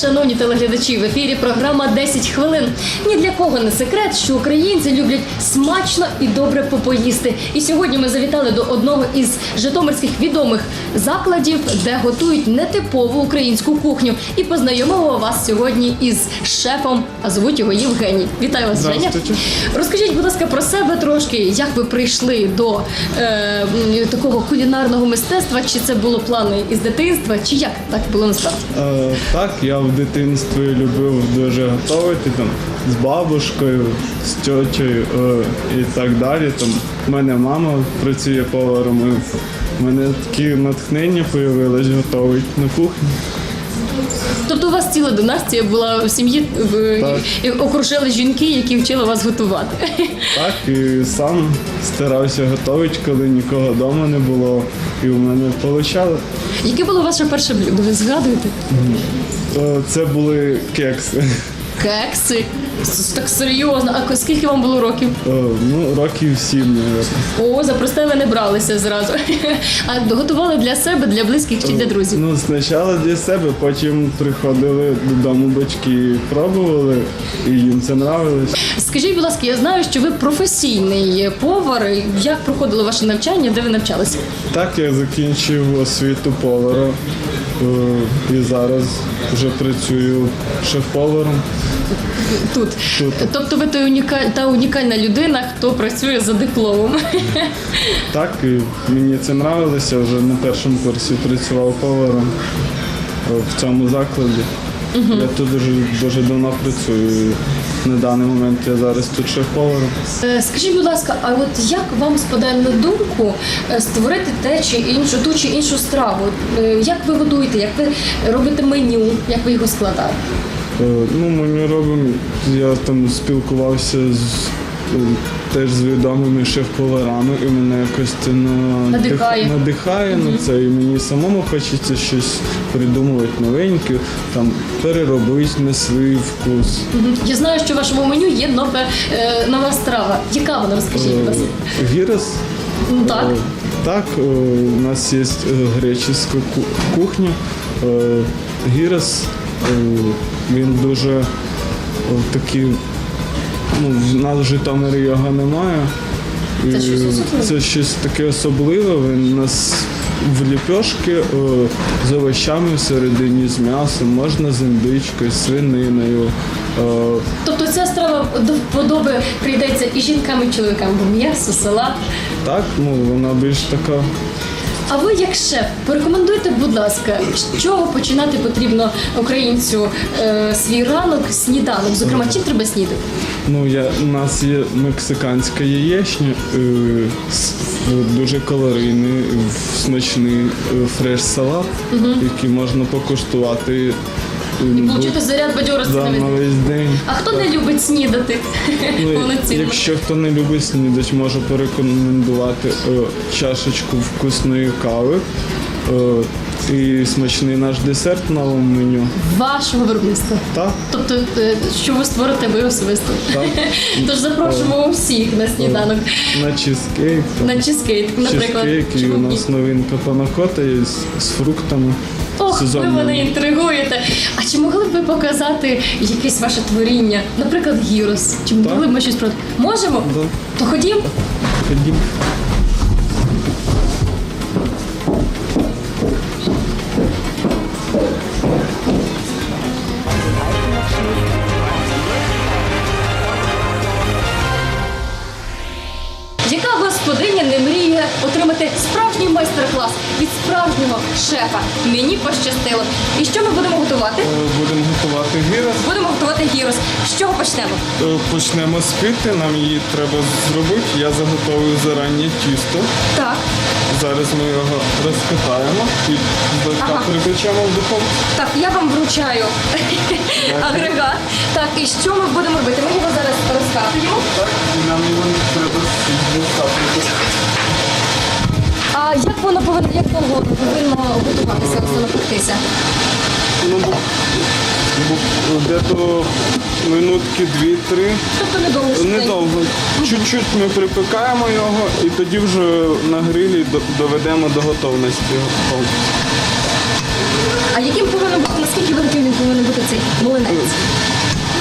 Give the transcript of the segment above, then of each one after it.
вас, шановні телеглядачі, в ефірі програма «10 хвилин. Ні для кого не секрет, що українці люблять смачно і добре попоїсти. І сьогодні ми завітали до одного із житомирських відомих закладів, де готують нетипову українську кухню. І познайомимо вас сьогодні із шефом, а звуть його Євгеній. Вітаю вас, Женя. Розкажіть, будь ласка, про себе трошки, як ви прийшли до е, такого кулінарного мистецтва? Чи це було плани із дитинства, чи як так було насправді? Е, так, я в дитинстві любив дуже готувати там з бабушкою, з тьотєю е, і так далі. Там у мене мама працює поваром. І в мене такі натхнення появилось готувати на кухні. Тобто у вас ціла династія була в сім'ї в- і окружили жінки, які вчили вас готувати. Так, і сам старався готувати, коли нікого вдома не було. І в мене вийшло. Яке було ваше перше блюдо? Ви згадуєте? Е, Це були кекси. Кекси. Так серйозно. А скільки вам було років? Е, Ну, років сім. О, за просте ви не бралися зразу. А готували для себе, для близьких чи для друзів? Ну, спочатку для себе, потім приходили додому батьки, пробували, і їм це нравилось. Скажіть, будь ласка, я знаю, що ви професійний повар. Як проходило ваше навчання, де ви навчалися? Так я закінчив освіту повара е, і зараз вже працюю шеф-поваром. Тут. Тут. Тобто ви той унікаль... та унікальна людина, хто працює за дипломом. Так, і мені це нравилося, вже на першому курсі працював поваром е, в цьому закладі. Я тут дуже, дуже давно працюю. На даний момент я зараз тут шеф-поваром. Е, Скажіть, будь ласка, а от як вам спадає на думку е, створити те чи іншу, ту чи іншу страву? Е, Як ви готуєте, як ви робите меню, як ви його складаєте? Ну, ми робимо. Я там спілкувався з теж з відомими шеф-поварами, і мене якось це на- Надихає. надихає на це. І мені самому хочеться щось придумувати новеньке, там переробити на свій вкус. Мгм. Я знаю, що в вашому меню є нове, е, нова страва. Яка вона? Розкажіть, будь ласка. Е, Гірос. Ну так. Е, Так, у нас є греческа кухня. Гірос, він дуже такий, ну, в нас в Житомирі його немає. І Це щось особливе? Це щось таке особливе. Він у нас в ліпьошки е, з овочами всередині, з м'ясом, можна з індичкою, з свининою. Е, Тобто ця страва до вподоби прийдеться і жінкам, і чоловікам, бо м'ясо, салат. Так, ну вона більш така. А ви, як шеф, порекомендуйте, будь ласка, з чого починати потрібно українцю е, свій ранок, сніданок? Зокрема, чим треба снідати? Ну, я, у нас є мексиканська яєчня, е, с- е, дуже калорійний, е, смачний е, фреш-салат, який можна покуштувати І отримати заряд бадьорості да, на весь на день. весь день. А хто не любить снідати? Ну, якщо хто не любить снідати, можу порекомендувати е, чашечку вкусної кави е, і смачний наш десерт в новому меню. Вашого виробництва. Так, Тобто, е, що ви створите ви особисто. так. Тож запрошуємо усіх на сніданок. На чизкейк. На чизкейк, наприклад. Чизкейк, і у нас новинка панакота з фруктами. Ох, ви мене інтригуєте. А чи могли б ви показати якесь ваше творіння? Наприклад, гірос? Чи могли б ми щось про можемо? То ходім. Ходім. Яка господиня не мріє отримати справжній майстер-клас від справжнього шефа? Мені пощастило. І що ми будемо готувати? Е, Будемо готувати гірос. Будемо готувати гірос. З чого почнемо? Е, Почнемо з пити, нам її треба зробити. Я заготовую зарані тісто. Так. Зараз ми його розкатаємо і Ага. припечемо в духовку. Так, я вам вручаю агрегат. Так, і що ми будемо робити? Ми його зараз розкатуємо. Так, і нам його треба злегка А як воно повинно, як довго повинно готуватися, ось напектися? Ну, бу- бу- де-то минутки дві-три. Тобто недовго. Недовго. Чуть-чуть ми припікаємо його і тоді вже на грилі до- доведемо до готовності. А яким повинен бути, наскільки великим він повинен бути цей млинець?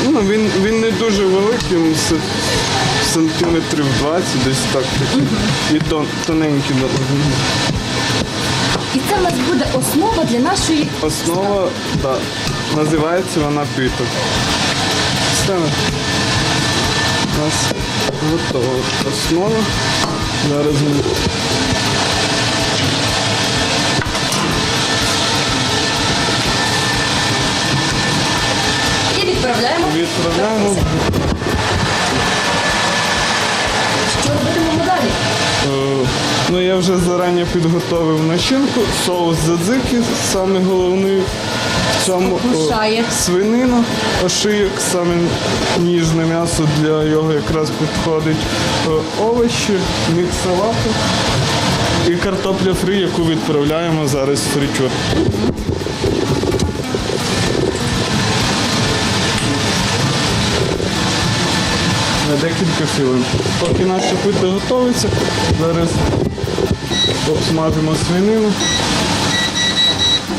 Ну, він, він не дуже великий, він сантиметрів 20, десь так такий. І тон, тоненький. І це в нас буде основа для нашої Основа, да, називається вона пито. Все. У нас готова основа. Зараз ми відправляємо. відправляємо. Що робитимемо далі? Е, Ну, я вже зарані підготовив начинку, соус задзики, саме головний в цьому о, Спокушає. свинина, ошийок, саме ніжне м'ясо для його якраз підходить. Е, Овочі, мікс салату і картопля фрі, яку відправляємо зараз в фритюр. На декілька хвилин. Поки наше пито готується, зараз обсмажимо свинину.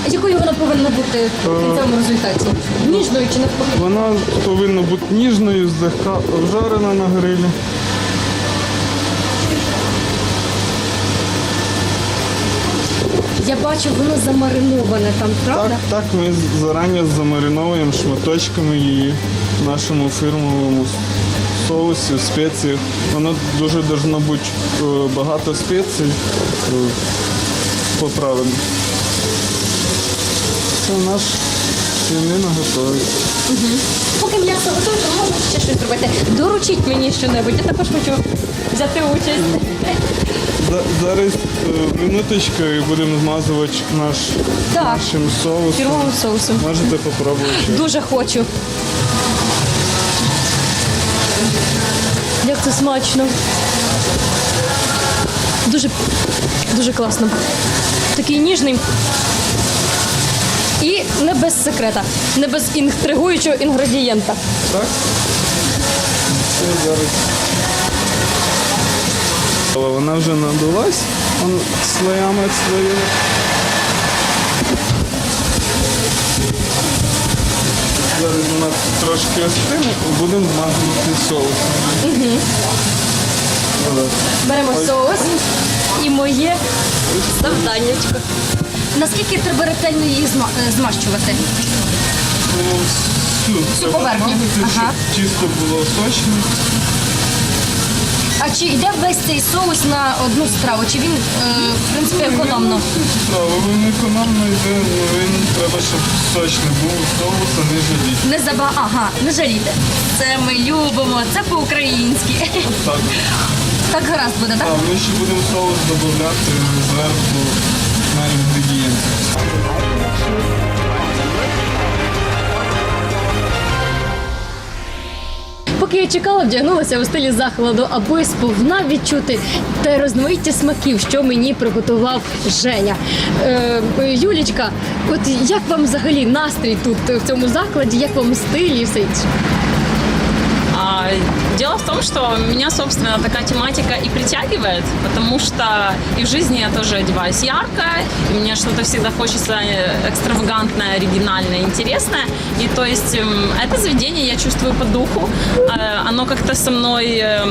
Якою вона повинна бути в кінцевому результаті? Ніжною чи навпаки? Вона повинна бути ніжною, злегка обжарена на грилі. Я бачу, воно замариноване там, Так, правда? так, ми зарані замариновуємо шматочками її в нашому фірмовому соусі, спеціях. Воно дуже должно бути е, багато спецій е, поправлено. Це наш свинина готується. Поки м'ясо готує, то можна ще щось зробити. Доручіть мені щонебудь, я також хочу взяти участь. Зараз е, минуточку і будемо змазувати наш Так. нашим соусом. Фірмовим соусом. Можете попробувати. Дуже хочу. Це смачно. Дуже, дуже класно. Такий ніжний. І не без секрета, не без інтригуючого інгредієнта. Так? Але Вона вже надулась он слоями своїми. Зараз вона трошки остине будемо змазувати соусом. Угу. Беремо соус і моє завданнячко. Наскільки треба ретельно її зма- е, змащувати? Всю поверхню. Ага. чисто було сочно. А чи йде весь цей соус на одну страву? Чи він, е, в принципі, економно? Страва, він економно йде, ну він треба, щоб сочний був соус, а не жаліть. Не заба... Ага, не жалійте. Це ми любимо, це по-українськи. Так. Так гаразд буде, так? А ми ще будемо соус додати зверху на інгредієнти. Поки я чекала, вдягнулася у стилі захолоду, аби сповна відчути те розмаїття смаків, що мені приготував Женя. Е, Юлічка, от як вам взагалі настрій тут в цьому закладі, як вам стиль і все інше? Дело в том, что меня, собственно, такая тематика и притягивает, потому что и в жизни я тоже одеваюсь ярко, и мне что-то всегда хочется э, экстравагантное, оригинальное, интересное. И то есть эм, это заведение я чувствую по духу, э, оно как-то со мной э,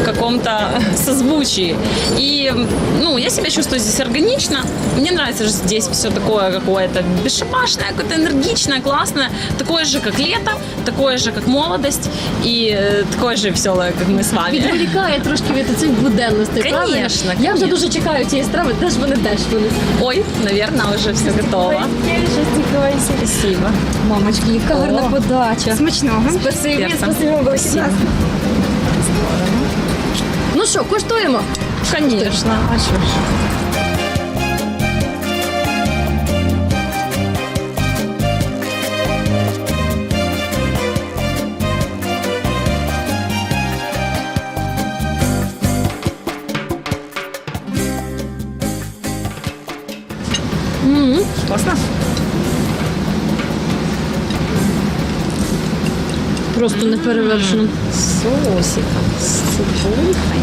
в каком-то созвучии. И, м, ну, я себя чувствую здесь органично. Мне нравится же здесь все такое какое-то бесшабашное, какое-то энергичное, классное, такое же, как лето, такое же, как молодость, и э, такое же веселое, как мы с вами. Відволікає трошки від цих буденностей. правильно? Конечно, Я вже дуже чекаю цієї страви, де ж вони теж вони. Ой, наверное, уже все готово. Спасибо. Мамочки, яка гарна подача. Смачного. Спасибі, спасибі велике. Ну що, коштуємо? Конечно. А что ж. Классно? Просто неперевершено. Соусиком, с цибулькой.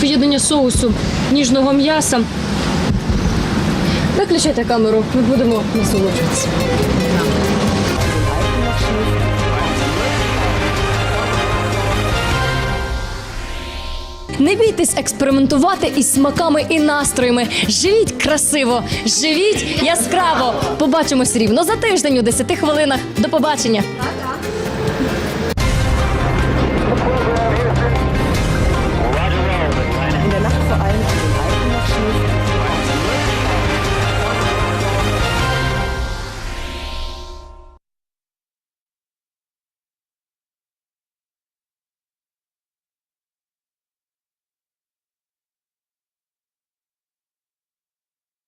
Поєднання соусу ніжного м'яса. Виключайте камеру, ми будемо насолоджуватися. Не бійтесь експериментувати із смаками і настроями. Живіть красиво, живіть яскраво. Побачимось рівно за тиждень у 10 хвилинах. До побачення.